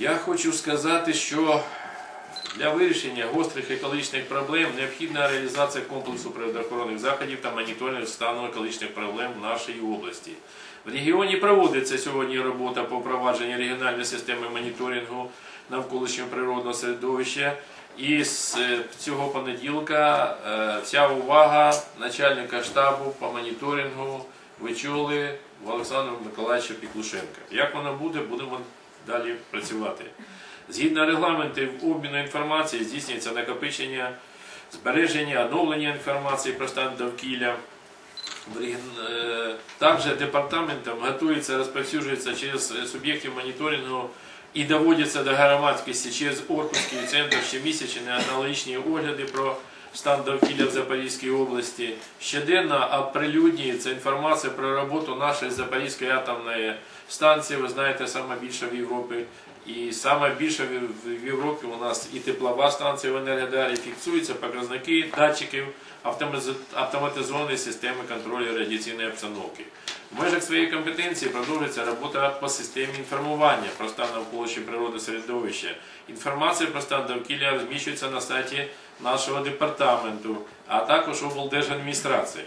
Я хочу сказати, що для вирішення гострих екологічних проблем необхідна реалізація комплексу природоохоронних заходів та моніторинг стану екологічних проблем в нашій області. В регіоні проводиться сьогодні робота по впровадженню регіональної системи моніторингу навколишнього природного середовища. І з е, цього понеділка е, вся увага начальника штабу по моніторингу ви в Олександра Миколаївича Піклушенка. Як воно буде, будемо далі працювати. Згідно регламентів обміну інформації здійснюється накопичення, збереження, оновлення інформації про стан довкілля. Е, Також департаментом готується, розповсюджується через суб'єктів моніторингу і доводяться до громадськості через Оркутський центр щомісячні аналогічні огляди про стан довкілля в Запорізькій області. Щоденно оприлюднюється інформація про роботу нашої Запорізької атомної станції. Ви знаєте, саме більше в Європі. І саме більше в- Європі у нас і теплова станція в Енергодарі, фіксуються показники датчиків автоматиз- автоматизованої системи контролю радіаційної обстановки. В межах своєї компетенції продовжується робота по системі інформування про стан навколишнього природи середовища. Інформація про стан довкілля розміщується на сайті нашого департаменту, а також облдержадміністрації.